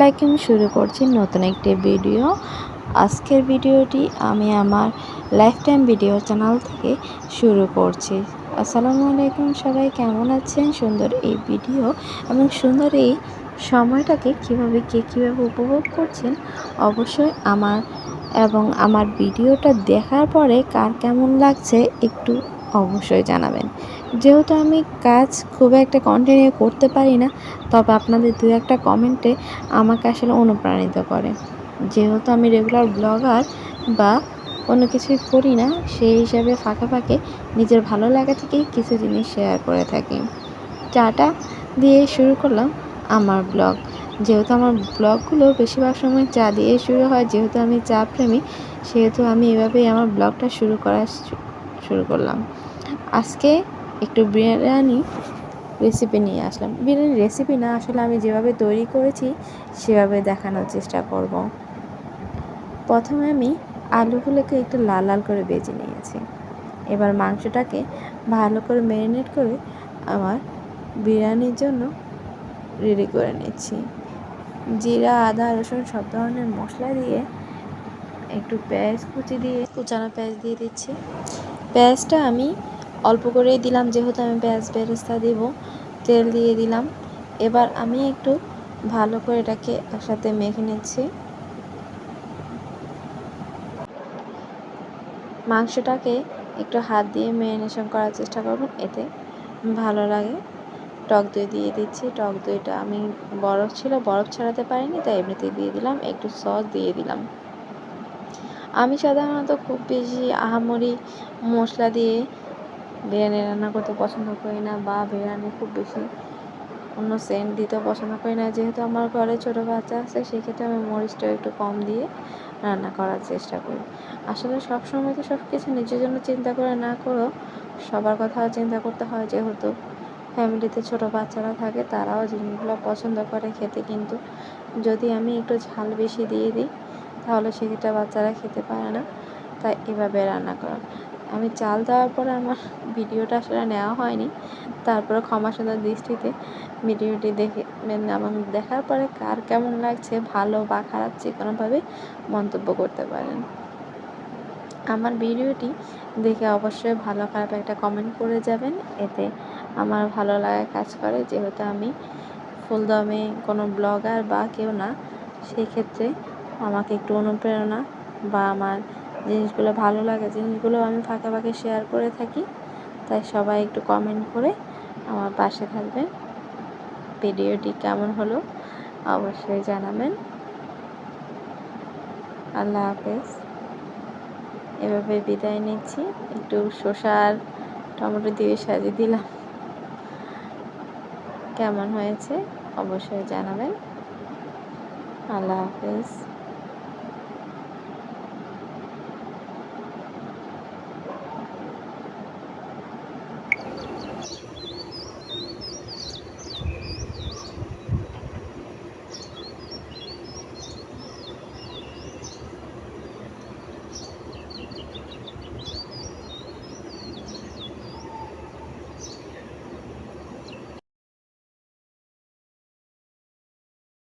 Liking শুরু করছি নতুন একটি ভিডিও আজকের ভিডিওটি আমি আমার লাইফ টাইম ভিডিও চ্যানেল থেকে শুরু করছি। আসসালামু আলাইকুম সবাই, কেমন আছেন? সুন্দর এই ভিডিও এবং সুন্দর এই সময়টাকে কীভাবে কে কীভাবে উপভোগ করছেন, অবশ্যই আমার এবং আমার ভিডিওটা দেখার পরে কার কেমন লাগছে একটু অবশ্যই জানাবেন। যেহেতু আমি কাজ খুব একটা কন্টিনিউ করতে পারি না, তবে আপনাদের দু একটা কমেন্টে আমাকে আসলে অনুপ্রাণিত করে। যেহেতু আমি রেগুলার ব্লগার বা কোনো কিছুই করি না, সেই হিসাবে ফাঁকে ফাঁকে নিজের ভালো লাগা থেকেই কিছু জিনিস শেয়ার করে থাকি। চাটা দিয়ে শুরু করলাম আমার ব্লগ যেহেতু আমার ব্লগগুলো বেশিরভাগ সময় চা দিয়ে শুরু হয়, যেহেতু আমি চা প্রেমী, সেহেতু আমি এভাবেই আমার ব্লগটা শুরু করা শুরু করলাম। আজকে একটু বিরিয়ানি রেসিপি নিয়ে আসলাম। বিরিয়ানি রেসিপি না, আসলে আমি যেভাবে তৈরি করেছি, সেভাবে দেখানোর চেষ্টা করব। প্রথমে আমি আলুগুলোকে একটু লাল লাল করে বেজে নিয়েছি। এবার মাংসটাকে ভালো করে ম্যারিনেট করে আমার বিরিয়ানির জন্য রেডি করে নিচ্ছি। জিরা, আদা, রসুন সব ধরনের মশলা দিয়ে একটু পেঁয়াজ কুচি দিয়ে, কুচানো পেঁয়াজ দিয়ে দিচ্ছি। পেঁয়াজটা আমি অল্প করেই দিলাম, যেহেতু আমি পেঁয়াজ বেরেস্তা দিব, তেল দিয়ে দিলাম। এবার আমি একটু ভালো করে এটাকে একসাথে মেখে নিচ্ছি। মাংসটাকে একটু হাত দিয়ে ম্যারিনেশন করার চেষ্টা করবেন, এতে ভালো লাগে। টক দই দিয়ে দিচ্ছি, টক দইটা আমি বরফ ছিল, বরফ ছাড়াতে পারিনি, তাই এমনিতে দিয়ে দিলাম, একটু সস দিয়ে দিলাম। আমি সাধারণত খুব বেশি আহামরি মশলা দিয়ে বিরিয়ানি রান্না করতে পছন্দ করি না বা বিরিয়ানি খুব বেশি অন্য সেন্ট দিতে পছন্দ করি না। যেহেতু আমার ঘরে ছোটো বাচ্চা আছে, সেক্ষেত্রে আমি মরিচটা একটু কম দিয়ে রান্না করার চেষ্টা করি। আসলে সব সময় তো সব কিছু নিজের জন্য চিন্তা করে না করেও সবার কথাও চিন্তা করতে হয়। যেহেতু ফ্যামিলিতে ছোটো বাচ্চারা থাকে, তারাও জিনিসগুলো পছন্দ করে খেতে। কিন্তু যদি আমি একটু ঝাল বেশি দিয়ে দিই, তাহলে সেক্ষেত্রে বাচ্চারা খেতে পারে না। তাই এভাবে রান্না করা। আমি চাল দেওয়ার পরে আমার ভিডিওটা আসলে নেওয়া হয়নি। তারপরে ক্ষমা সুন্দর দৃষ্টিতে ভিডিওটি দেখে আমার দেখার পরে কার কেমন লাগছে, ভালো বা খারাপ যে কোনোভাবে মন্তব্য করতে পারেন। আমার ভিডিওটি দেখে অবশ্যই ভালো খারাপ একটা কমেন্ট করে যাবেন। এতে আমার ভালো লাগা কাজ করে। যেহেতু আমি ফুলদমে কোনো ব্লগার বা কেউ না সেই ক্ষেত্রে আমাকে একটু অনুপ্রেরণা বা আমার জিনিসগুলো ভালো লাগে, জিনিসগুলো আমি ফাঁকে ফাঁকে শেয়ার করে থাকি। তাই সবাই একটু কমেন্ট করে আমার পাশে থাকবেন। ভিডিওটি কেমন হলো অবশ্যই জানাবেন। আল্লাহ হাফেজ। এভাবে বিদায় নিচ্ছি। একটু শসার টমেটো দিয়ে সাজিয়ে দিলাম। কেমন হয়েছে অবশ্যই জানাবেন। আল্লাহ হাফেজ।